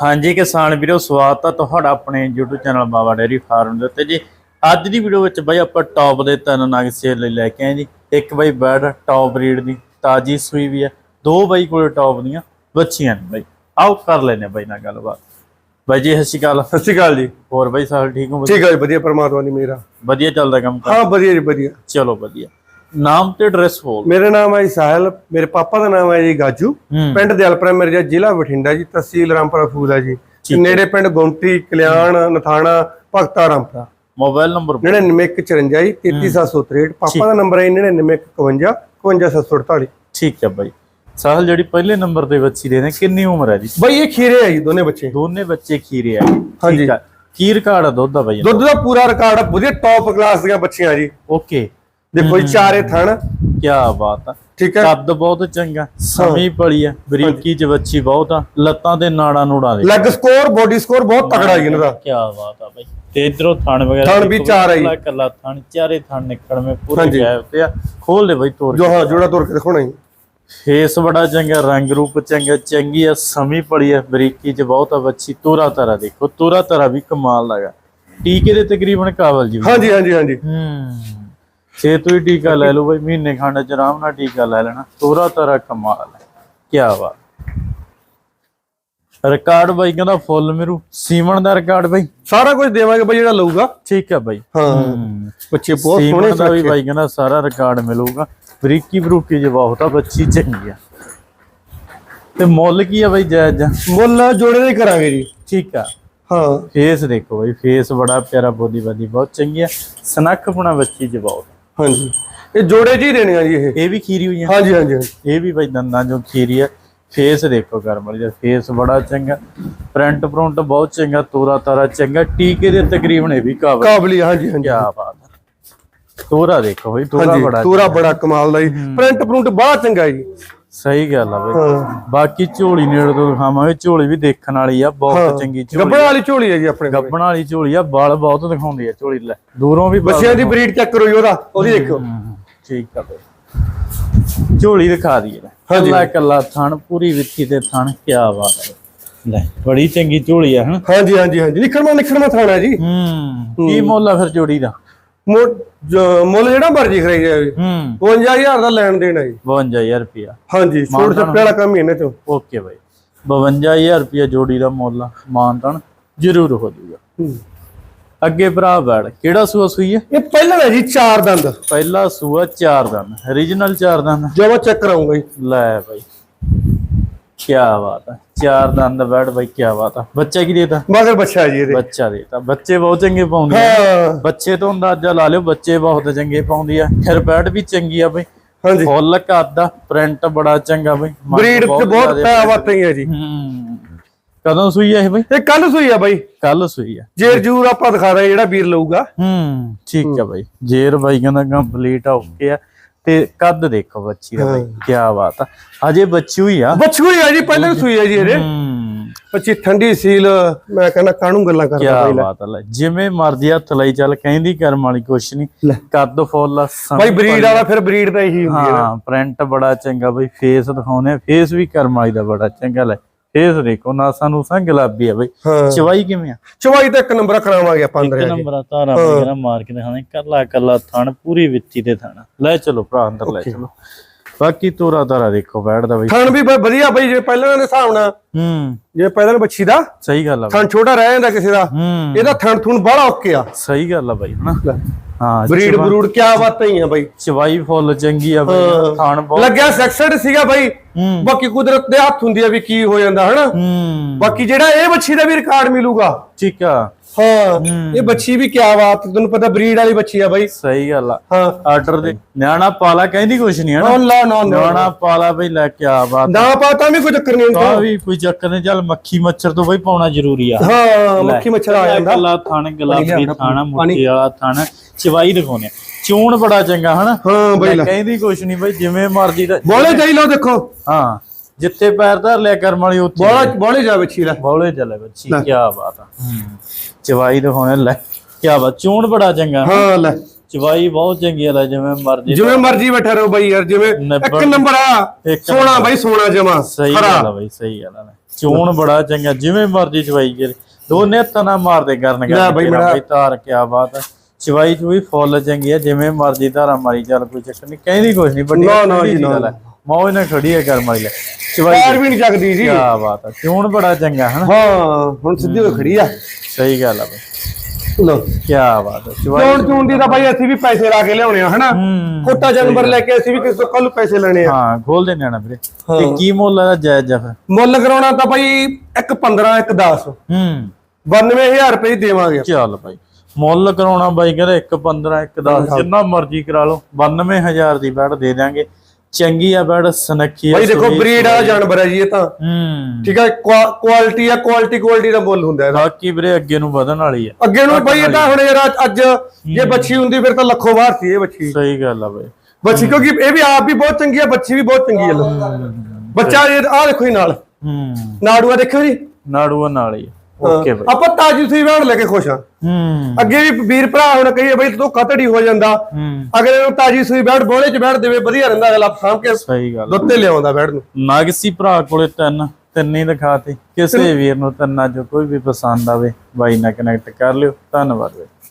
ਹਾਂਜੀ ਕਿਸਾਨ ਵੀਰੋ ਸਵਾਗਤ ਹੈ ਤੁਹਾਡਾ ਆਪਣੇ YouTube channel Baba dairy farm ਦੇ ਉੱਤੇ ਜੀ। ਅੱਜ ਦੀ ਵੀਡੀਓ ਵਿੱਚ ਬਾਈ ਆਪਾਂ ਟੌਪ ਦੇ ਤਿੰਨ ਨਗ ਸੇਲ ਲਈ ਲੈ ਕੇ ਆਏ ਜੀ। ਇੱਕ ਬਾਈ ਬੈਡ ਟੌਪ ਬਰੀਡ ਦੀ ਤਾਜੀ ਸੂਈ ਵੀ ਹੈ ਦੋ ਬਾਈ ਕੋਲੇ ਟੌਪ ਦੀਆਂ ਬੱਚੀਆਂ ਨੇ ਬਾਈ। ਆਓ ਕਰ ਲੈਨੇ ਬਾਈ ਨਾਲ ਗੱਲਬਾਤ। ਬਾਈ ਜੀ ਸਤਿ ਸ਼੍ਰੀ ਅਕਾਲ। ਸਤਿ ਸ਼੍ਰੀ ਅਕਾਲ ਜੀ। ਹੋਰ ਬਾਈ ਸਾਹਿਬ ਠੀਕ ਹੋ? ਠੀਕ ਹੈ ਜੀ ਵਧੀਆ ਪਰਮਾਤਮਾ ਦੀ ਮੇਰਾ ਵਧੀਆ ਚੱਲਦਾ ਕੰਮ ਕਰ ਹਾਂ ਵਧੀਆ ਜੀ ਵਧੀਆ। ਚਲੋ ਵਧੀਆ। ਨਾਮ ਤੇ ਐਡਰੈਸ ਬੋਲ ਮੇਰਾ ਨਾਮ ਹੈ ਜੀ ਸਾਹਿਲ ਮੇਰੇ ਪਾਪਾ ਦਾ ਨਾਮ ਹੈ ਜੀ ਗਾਜੂ। ਪਿੰਡ ਦਿਆਲਪੁਰਾ ਮਿਰਜਾ ਜ਼ਿਲ੍ਹਾ ਬਠਿੰਡਾ ਜੀ ਤਹਿਸੀਲ ਰਾਮਪੁਰਾ ਫੂਲ ਜੀ। ਨੇੜੇ ਪਿੰਡ ਗੁੰਮਟੀ ਕਲਿਆਣ ਨਥਾਣਾ ਭਗਤਾ ਰਾਮਪੁਰਾ। ਮੋਬਾਈਲ ਨੰਬਰ 9954 33763 ਪਾਪਾ ਦਾ ਨੰਬਰ ਹੈ 9951 51748 ਠੀਕ ਹੈ ਬਾਈ। ਸਾਹਿਲ ਜਿਹੜੀ ਪਹਿਲੇ ਨੰਬਰ ਤੇ ਬੱਚੀ ਦੇ ਨੇ ਕਿੰਨੀ ਉਮਰ ਹੈ ਜੀ? ਬਈ ਇਹ ਖੀਰੇ ਹੈ ਜੀ ਦੋਨੇ ਬੱਚੇ। ਦੋਨੇ ਬੱਚੇ ਖੀਰੇ ਆ। ਹਾਂਜੀ। ਠੀਕ ਆ। ਕੀ ਰਿਕਾਰਡ ਆ ਦੁੱਧ ਦਾ ਬਾਈ ਦੁੱਧ ਦਾ ਪੂਰਾ ਰਿਕਾਰਡ ਹੈ ਵਧੀਆ ਟੌਪ ਕਲਾਸ ਦੀਆਂ ਬੱਚੀਆਂ ਜੀ। ਓਕੇ ਦੇਖੋ ਜੀ ਚਾਰੇ ਥਣ। ਕੀ ਬਾਤ ਆ। ਠੀਕ ਹੈ। ਕੱਦ ਬਹੁਤ ਚੰਗਾ ਸਮੀ ਪਲੀ ਆ ਬਰੀਕੀ ਚ ਬੱਚੀ ਬਹੁਤ ਆ ਲੱਤਾਂ ਤੇ ਨਾੜਾਂ ਨੂੜਾਂ ਦੇ। ਲੈਗ ਸਕੋਰ ਬੋਡੀ ਸਕੋਰ ਬਹੁਤ ਤਕੜਾ ਜੀ ਇਹਨਾਂ ਦਾ। ਕੀ ਬਾਤ ਆ ਬਾਈ। ਤੇ ਇਧਰੋਂ ਥਣ ਵਗੈਰਾ ਥਣ ਵੀ ਚਾਰ ਆ ਜੀ। ਕੱਲਾ ਕੱਲਾ ਥਣ ਚਾਰੇ ਥਣ ਨਿਕਲਵੇਂ ਪੂਰੇ ਹਾਂਜੀ। ਗੈਪ ਤੇ ਆ ਖੋਲ ਦੇ ਬਾਈ ਤੋਰ ਜੋ ਹਾਂ ਜੋੜਾ ਤੋੜ ਕੇ ਦਿਖਾਉਣਾ ਜੀ। ਫੇਸ ਬੜਾ ਚੰਗਾ ਰੰਗ ਰੂਪ ਚੰਗਾ ਚੰਗੀ ਆ ਸਮੀ ਪੜੀ ਆ ਬਰੀਕੀ ਚ ਬਹੁਤ ਆ ਬੱਚੀ ਤੋਰਾ ਤਰਾ ਦੇਖੋ ਤੋਰਾ ਤਰਾ ਵੀ ਕਮਾਲ ਲਗਾ ਟੀਕੇ ਦੇ ਤਕਰੀਬਨ ਕਾਬਲ ਜੀ। ਹਾਂਜੀ ਹਾਂਜੀ ਹਾਂਜੀ। ਹੂੰ। ਛੇ ਤੋਂ ਹੀ ਟੀਕਾ ਲੈ ਲਓ ਬਈ ਮਹੀਨੇ ਖੰਡ ਚ ਆਰਾਮ ਨਾਲ ਟੀਕਾ ਲੈ ਲੈਣਾ। ਤੋਰਾ ਤਰਾ ਕਮਾਲ ਹੈ। ਕੀ ਬਾਤ। ਰਿਕਾਰਡ ਬਾਈ ਕਹਿੰਦਾ ਫੁੱਲ ਮੇਰੂ। ਸੀਮਨ ਦਾ ਰਿਕਾਰਡ ਬਾਈ। ਸਾਰਾ ਕੁਝ ਦੇਵਾਂਗੇ ਬਈ ਜਿਹੜਾ ਲਊਗਾ। ਠੀਕ ਹੈ ਬਾਈ। ਹਾਂ। ਬੱਚੇ ਬਹੁਤ ਸੋਹਣੇ ਦਾ ਵੀ। ਬਾਈ ਕਹਿੰਦਾ ਸਾਰਾ ਰਿਕਾਰਡ ਮਿਲੂਗਾ। ਬਰੀਕੀ ਬਰੂਕੀ ਜੇ ਬਹੁਤ ਆ ਬੱਚੀ ਚੰਗੀ ਆ। ਤੇ ਮੁੱਲ ਕੀ ਆ ਬਾਈ ਜਾਇਜ਼? ਆ ਮੁੱਲ ਜੋੜੇ ਦੇ ਕਰਾਂਗੇ ਜੀ। ਠੀਕ ਆ। ਹਾਂ। ਫੇਸ ਦੇਖੋ ਬਾਈ ਫੇਸ ਬੜਾ ਪਿਆਰਾ ਬੋਦੀ ਬਾਦੀ ਬਹੁਤ ਚੰਗੀ ਆ। ਸਨੱਖਪਣਾ ਬੱਚੀ ਚ ਬਹੁਤ ਹਾਂਜੀ। ਇਹ ਜੋੜੇ ਜੀ ਦੇਣੇ ਆ ਜੀ ਇਹ। ਇਹ ਵੀ ਖੀਰੀ ਹੋਈ ਆ? ਹਾਂਜੀ ਹਾਂਜੀ। ਇਹ ਵੀ ਬਈ ਦੰਦਾਂ ਜੋ ਖੀਰੀ ਆ। ਫੇਸ ਦੇਖੋ ਕਰਮ ਵਾਲੀ ਦਾ। ਫੇਸ ਬੜਾ ਚੰਗਾ। ਪ੍ਰਿੰਟ ਪ੍ਰਿੰਟ ਬਹੁਤ ਚੰਗਾ ਤੋਰਾ ਤਾਰਾ ਚੰਗਾ। ਟੀਕੇ ਦੇ ਤਕਰੀਬਨ ਇਹ ਵੀ ਕਾਬਲ ਕਾਬਲੀ ਹਾਂਜੀ ਹਾਂਜੀ। ਕੀ ਬਾਤ ਤੋਰਾ ਦੇਖੋ ਬਈ ਤੋਰਾ ਬੜਾ ਪੂਰਾ ਬੜਾ ਕਮਾਲ ਦਾ ਜੀ। ਪ੍ਰਿੰਟ ਪ੍ਰਿੰਟ ਬੜਾ ਚੰਗਾ ਜੀ। ਸਹੀ ਗੱਲ ਆ ਬਈ। ਹਾਂ। ਬਾਕੀ ਝੋਲੀ ਨੇੜੇ ਤੋਂ ਦਿਖਾਵਾਂਗੇ ਝੋਲੀ ਵੀ ਦੇਖਣ ਵਾਲੀ ਆ ਬਹੁਤ ਚੰਗੀ ਝੋਲੀ ਗੱਬੜ ਵਾਲੀ ਝੋਲੀ ਹੈ ਜੀ ਆਪਣੇ ਕੋਲ। ਗੱਬਣ ਵਾਲੀ ਝੋਲੀ ਆ ਬਲ ਬਹੁਤ ਦਿਖਾਉਂਦੀ ਆ ਝੋਲੀ ਲੈ। ਦੂਰੋਂ ਵੀ ਬੱਚਿਆਂ ਦੀ ਬਰੀਡ ਚੈੱਕ ਕਰੋ ਜੀ ਉਹਦਾ ਉਹਦੀ ਦੇਖੋ ਠੀਕ ਆ ਬਈ। ਝੋਲੀ ਦਿਖਾ ਦਈਏ ਹਾਂਜੀ। ਕੱਲਾ ਕੱਲਾ ਥਣ ਪੂਰੀ ਵਿੱਥੀ ਤੇ ਥਣ ਕੀ ਬਾਤ ਹੈ ਲੈ ਬੜੀ ਚੰਗੀ ਝੋਲੀ ਆ ਹਨ? ਹਾਂਜੀ ਹਾਂਜੀ ਹਾਂਜੀ। ਨਿਖੜਮਾ ਨਿਖੜਮਾ ਥਾਣਾ ਜੀ। ਹੂੰ ਕੀ ਮੁੱਲ ਆ ਫਿਰ ਜੋੜੀ ਦਾ? ਮੁੱਲ ਜਿਹੜਾ ਮਰਜ਼ੀ ਖਰਾਈ ਜਾਵੇ ਹੂੰ। 52000 ਦਾ ਲੈਣ ਦੇਣ ਹੈ ਜੀ। 52000 ਰੁਪਿਆ ਹਾਂਜੀ ਛੋਟ ਛੱਪੇ ਵਾਲਾ ਕੰਮ ਹੀ ਇਹਨਾਂ ਚੋਂ। ਓਕੇ ਬਾਈ। 52000 ਰੁਪਿਆ ਜੋੜੀ ਦਾ ਮੁੱਲ ਮਾਨਤਨ ਜ਼ਰੂਰ ਹੋ ਜਾਊਗਾ। ਅੱਗੇ ਭਰਾ ਬੈੜ ਕਿਹੜਾ ਸੂਆ ਸੂਈ ਹੈ ਇਹ ਪਹਿਲਾਂ ਹੈ ਜੀ ਚਾਰ ਦੰਦ। ਪਹਿਲਾ ਸੂਆ ਚਾਰ ਦੰਦ ਰੀਜਨਲ ਚਾਰ ਦੰਦ। ਜਮਾ ਚੈੱਕ ਕਰਾਉਂਗਾ ਜੀ। ਲੈ ਬਾਈ। ਕੀ ਬਾਤ ਹੈ ਚਾਰ ਦੰਦ ਬੈੜ ਬਾਈ ਕੀ ਬਾਤ ਹੈ ਬੱਚਾ ਕੀ ਦੇਤਾ? ਮਗਰ ਬੱਚਾ ਜੀ ਇਹਦੇ। ਬੱਚਾ ਦੇਤਾ। ਬੱਚੇ ਬਹੁਤ ਚੰਗੇ ਪਾਉਂਦੇ ਆ। ਬੱਚੇ ਤੋਂ ਅੰਦਾਜ਼ਾ ਲਾ ਲਿਓ ਬੱਚੇ ਬਹੁਤ ਚੰਗੇ ਪਾਉਂਦੀ ਆ। ਫਿਰ ਬੈੜ ਵੀ ਚੰਗੀ ਆ ਬਈ। ਹਾਂਜੀ। ਫੁੱਲ ਕੱਦ ਦਾ ਪ੍ਰਿੰਟ ਬੜਾ ਚੰਗਾ ਬਈ। ਬਰੀਡ ਤੇ ਬਹੁਤ ਵਾਤਾਂ ਹੈ ਜੀ। ਹੂੰ। ਕਦੋਂ ਸੂਈ ਆ ਇਹ ਬਈ? ਇਹ ਕੱਲ ਸੂਈ ਆ ਬਾਈ। ਕੱਲ ਸੂਈ ਆ। ਜੇਰ ਜੂਰ ਆਪਾਂ ਦਿਖਾ ਰਹੇ ਜਿਹੜਾ ਵੀਰ ਲਊਗਾ। ਹੂੰ ਠੀਕ ਆ ਬਾਈ। ਜੇਰ ਬਾਈ ਕਹਿੰਦਾ ਕੰਪਲੀਟ ਆ ਓਕੇ ਆ। ਤੇ ਕੱਦ ਦੇਖੋ ਬੱਚੀ ਦਾ ਬਾਈ ਕੀ ਬਾਤ ਆ। ਅਜੇ ਬੱਚੀ ਹੋਈ ਆ। ਬੱਚੂ ਹੀ ਆ ਜੀ ਪਹਿਲਾਂ ਸੂਈ ਆ ਜੀ ਇਹਦੇ ਹੂੰ। ਬੱਚੀ ਠੰਡੀ ਸੀਲ ਮੈਂ ਕਹਿੰਦਾ ਕਾਹਨੂੰ ਗੱਲਾਂ ਕੀ ਕਰਦਾ ਬਾਈ ਲੈ। ਬਾਤ ਆ ਜਿਵੇਂ ਮਰਜ਼ੀ ਹੱਥ ਲਈ ਚੱਲ ਕਹਿੰਦੀ ਕਰਮ ਵਾਲੀ ਕੁਛ ਨਹੀਂ। ਕੱਦ ਫੁੱਲ ਆ ਸਮ- ਬਾਈ ਬਰੀਡ ਵਾਲਾ ਫਿਰ ਬਰੀਡ ਤਾਂ ਇਹੀ ਹੁੰਦੀ ਹੈ ਹਾਂ ਪ੍ਰਿੰਟ ਬੜਾ ਚੰਗਾ ਬਈ ਫੇਸ ਦਿਖਾਉਨੇ ਫੇਸ ਵੀ ਕਰਮ ਵਾਲੀ ਦਾ ਬੜਾ ਚੰਗਾ ਲੈ। ਫੇਸ ਦੇਖੋ ਨਾ ਸਾਨੂੰ ਸੰਗ ਗੁਲਾਬੀ ਆ ਬਈ। ਹਾਂ। ਚਵਾਈ ਕਿਵੇਂ ਆ? ਚਵਾਈ ਤਾਂ ਇੱਕ ਨੰਬਰ ਕਰਾਵਾਂਗੇ ਆਪਾਂ ਅੰਦਰ ਇੱਕ ਜਾ ਕੇ। ਨੰਬਰ ਆ ਤਾਰਾ ਵਗੈਰਾ ਮਾਰ ਕੇ ਦਿਖਾਣੇ ਕੱਲਾ ਕੱਲਾ ਥਣ ਪੂਰੀ ਵਿੱਚੀ ਤੇ ਥਣ। ਲੈ ਚਲੋ ਭਰਾ ਅੰਦਰ ਲੈ ਚਲੋ। ਬਾਕੀ ਤੋਰਾ ਤਾਰਾ ਦੇਖੋ ਬੈਠਦਾ ਬਈ। ਥਣ ਵੀ ਬਾਈ ਵਧੀਆ ਬਾਈ ਜੇ ਪਹਿਲਾਂ ਦੇ ਹਿਸਾਬ ਨਾਲ। ਹੂੰ। ਜੇ ਪਹਿਲਾਂ ਬੱਚੀ ਦਾ ਸਹੀ ਗੱਲ ਆ ਬਈ। ਥਣ ਛੋਟਾ ਰਹਿ ਜਾਂਦਾ ਕਿਸੇ ਦਾ ਹੂੰ। ਇਹਦਾ ਥਣ ਥੁਣ ਬੜਾ ਓਕੇ ਆ। ਸਹੀ ਗੱਲ ਆ ਬਾਈ ਹਨਾ? ਹਾਂ ਬਰੀਡ ਬਰੂਡ ਕਿਆ ਬਾਤਾਂ ਹੀ ਆ ਬਾਈ। ਚਵਾਈ ਫੁੱਲ ਚੰਗੀ ਆ ਬਈ। ਥਣ ਬਹੁਤ। ਲੱਗਿਆ ਸੈਕਸਡ ਸੀਗਾ ਬਾਈ। ਬਾਕੀ ਕੁਦਰਤ ਦੇ ਹੱਥ ਹੁੰਦੀ ਆ ਵੀ ਕੀ ਹੋ ਜਾਂਦਾ ਹਨਾ? ਬਾਕੀ ਜਿਹੜਾ ਇਹ ਬੱਚੀ ਦਾ ਵੀ ਰਿਕਾਰਡ ਮਿਲੂਗਾ। ਠੀਕ ਆ। ਹਾਂ ਇਹ ਬੱਚੀ ਵੀ ਕਿਆ ਬਾਤ ਤੁਹਾਨੂੰ ਪਤਾ ਬਰੀਡ ਵਾਲੀ ਬੱਚੀ ਆ ਬਾਈ। ਸਹੀ ਗੱਲ ਆ। ਹਾਂ। ਆਰਡਰ ਦੇ ਨਿਆਣਾ ਪਾਲਾ ਕਹਿੰਦੀ ਕੁਛ ਨਹੀਂ ਹਨਾ। ਨਾ ਨਾ ਨਿਆਣਾ ਪਾਲਾ ਬਈ ਲੈ ਕੇ ਆ ਬਾਤ। ਨਾ ਪਾਤਾ ਵੀ ਕੋਈ ਚੱਕਰ ਨਹੀਂ ਹੁੰਦਾ। ਤਾਂ ਵੀ ਕੋਈ ਚੱਕਰ ਨਹੀਂ ਚੱਲ ਮੱਖੀ ਮੱਛਰ ਤੋਂ ਬਈ ਪਾਉਣਾ ਜ਼ਰੂਰੀ ਆ। ਹਾਂ ਮੱਖੀ ਮੱਛਰ ਆ ਜਾਂਦਾ। ਕੱਲਾ ਥਣ ਗੁਲਾਬੀ ਥਾਣਾ। ਮੁੱਠੀ ਵਾਲਾ ਥਣ। ਚਵਾਈ ਦਿਖਾਉਣੇ ਚੂਣ ਬੜਾ ਚੰਗਾ ਹਨਾ? ਹਾਂ ਬਾਈ ਕਹਿੰਦੀ ਕੁਛ ਨਹੀਂ ਬਈ ਜਿਵੇਂ ਮਰਜ਼ੀ ਦਾ ਬੋਲੇ ਜਾਈ ਲਓ ਦੇਖੋ। ਹਾਂ। ਜਿੱਥੇ ਪੈਰ ਧਰ ਲਿਆ ਕਰਮ ਵਾਲੀ ਉੱਥੇ ਬੋਲਾ ਬੋਲੇ ਜਾ ਬੱਚੀ ਲੈ। ਬੌਲੇ ਚੱਲੇ ਬੱਚੀ ਕੀ ਬਾਤ ਆ। ਚਵਾਈ ਦਿਖਾਉਣੇ ਲੈ ਕੀ ਬਾਤ ਚੂਣ ਬੜਾ ਚੰਗਾ। ਹਾਂ ਲੈ। ਚਵਾਈ ਬਹੁਤ ਚੰਗੀ ਆ ਲੈ ਜਿਵੇਂ ਮਰਜ਼ੀ ਜਿਵੇਂ ਮਰਜ਼ੀ ਬੈਠਾ ਰਹੋ ਬਾਈ ਯਾਰ ਜਿਵੇਂ ਇੱਕ ਨੰਬਰ ਆ ਇੱਕ ਸੋਨਾ ਬਾਈ ਸੋਨਾ ਜਮਾ ਸਹੀ ਗੱਲ ਆ ਬਈ ਸਹੀ ਗੱਲ ਆ। ਲੈ। ਚੋਣ ਬੜਾ ਚੰਗਾ ਜਿਵੇਂ ਮਰਜ਼ੀ ਚਵਾਈ ਕਰੇ। ਦੋਨੇ ਹੱਥਾਂ ਨਾਲ ਮਾਰਦੇ ਕਰਨ ਲੈ ਬਈ ਮੇਰਾ- ਬਈ ਧਾਰ ਕਿਆ ਬਾਤ ਹੈ ਚਵਾਈ ਚ ਵੀ ਫੁੱਲ ਚੰਗੀ ਹੈ ਜਿਵੇਂ ਮਰਜ਼ੀ ਧਾਰਾ ਮਾਰੀ ਚੱਲ ਕੋਈ ਚੱਕਰ ਨਹੀਂ ਕਹਿੰਦੀ ਕੁਛ ਨਹੀਂ ਵੱਡੀ ਨਾ, ਨਾ ਜੀ, ਨਾ। ਗੱਲ। ਮੌਜ ਨਾਲ ਖੜੀ ਹੈ ਕਰ ਮਾਰੀ ਲੈ। ਚਵਾਈ ਪੈਰ ਵੀ ਨਹੀਂ ਚੱਕਦੀ ਜੀ ਕਿਆ ਬਾਤ ਹੈ ਚੋਣ ਬੜਾ ਚੰਗਾ ਹਨਾ ਹਾਂ ਹੁਣ ਸਿੱਧੀ ਹੋ ਖੜੀ ਆ। ਸਹੀ ਗੱਲ ਹੈ ਬਈ। ਲੋ ਕਿਆ ਬਾਤ ਹੈ ਚਵਾਈ ਚੋਣ ਚੂਣ ਦੀ ਤਾਂ ਬਾਈ ਅਸੀਂ ਵੀ ਪੈਸੇ ਲਾ ਕੇ ਲਿਆਉਣੇ ਆ ਹਨਾ? ਕੋਟਾ ਜਾਨਵਰ ਲੈ ਕੇ ਅਸੀਂ ਵੀ ਕਿਸੇ ਤੋਂ ਕੱਲ ਪੈਸੇ ਲੈਣੇ ਆ। ਹਾਂ ਖੋਲ ਦੇ ਨਿਆਣਾ ਵੀਰੇ। ਤੇ ਕੀ ਮੁੱਲ ਹੈ ਜਾਇਜ਼ ਜਾ ਫਿਰ ਮੁੱਲ ਕਰਾਉਣਾ ਤਾਂ ਬਾਈ ਇੱਕ 15 ਇੱਕ 10 ਹੂੰ। 92000 ਰੁਪਏ ਦੇਵਾਂਗੇ। ਚੱਲ ਭਾਈ ਮੁੱਲ ਕਰਾਉਣਾ ਬਾਈ ਕਹਿੰਦਾ 1 15 1 10 ਜਿੰਨਾ ਮਰਜ਼ੀ ਕਰਾ ਲਓ। 92000 ਦੀ ਬੈਡ ਦੇ ਦਾਂਗੇ ਚੰਗੀ ਆ ਬੈਡ ਸਨੱਖੀ ਆ ਬਾਈ ਦੇਖੋ। ਬਰੀਡ ਵਾਲਾ ਜਾਨਵਰ ਹੈ ਜੀ ਇਹ ਤਾਂ। ਹੂੰ। ਠੀਕ ਹੈ ਕੁਆਲਿਟੀ ਆ ਕੁਆਲਿਟੀ ਕੁਆਲਿਟੀ ਦਾ ਮੁੱਲ ਹੁੰਦਾ ਇਹਦਾ। ਬਾਕੀ ਵੀਰੇ ਅੱਗੇ ਨੂੰ ਵਧਣ ਵਾਲੀ ਆ। ਅੱਗੇ ਨੂੰ ਬਾਈ ਇਹ ਤਾਂ ਹੁਣ ਯਾਰ ਅੱਜ- ਜੇ ਬੱਚੀ ਹੁੰਦੀ ਫਿਰ ਤਾਂ ਲੱਖੋਂ ਬਾਹਰ ਸੀ ਇਹ ਬੱਚੀ। ਸਹੀ ਗੱਲ ਆ ਬਾਈ। ਬੱਚੀ ਕਿਉਂਕਿ ਇਹ ਵੀ ਆਪ ਵੀ ਬਹੁਤ ਚੰਗੀ ਆ ਬੱਚੀ ਵੀ ਬਹੁਤ ਚੰਗੀ ਆ। ਬੱਚਾ ਇਹ ਆ ਦੇਖੋ ਜੀ ਨਾਲ। ਹੂੰ। ਨਾੜੂਆ ਦੇਖਿਓ ਜੀ। ਨਾੜੂਆ ਨਾਲ ਹੀ ਆ। ਓਕੇ ਬਾਈ। ਆਪਾਂ ਤਾਜੀ ਸੂਈ ਵੜ ਲੈ ਕੇ ਖੁਸ਼ ਆ ਹੂੰ। ਅੱਗੇ ਵੀ ਵੀਰ ਭਰਾ ਹੁਣ ਕਹੀਏ ਬਈ ਤੂੰ ਕਤੜੀ ਹੋ ਜਾਂਦਾ। ਹੂੰ। ਅਗਲੇ ਨੂੰ ਤਾਜੀ ਸੂਈ ਬੈਠ ਬੋਲੇ ਚ ਬੈਠ ਦੇਵੇ ਵਧੀਆ ਰਹਿੰਦਾ ਅਗਲਾ ਸਾਂਭ ਕੇ ਸਹੀ ਗੱਲ ਦੁੱਤੇ ਲਿਆਉਂਦਾ ਬੈਠ ਨੂੰ। ਨਾਗਸੀ ਭਰਾ ਕੋਲੇ ਤਿੰਨ ਤਿੰਨ ਦਿਖਾਤੇ ਕਿਸੇ ਵੀਰ ਨੂੰ ਤਿੰਨਾਂ ਚੋਂ ਕੋਈ ਵੀ ਪਸੰਦ ਆਵੇ ਬਾਈ ਨਾਲ ਕਨੈਕਟ ਕਰ ਲਿਓ। ਧੰਨਵਾਦ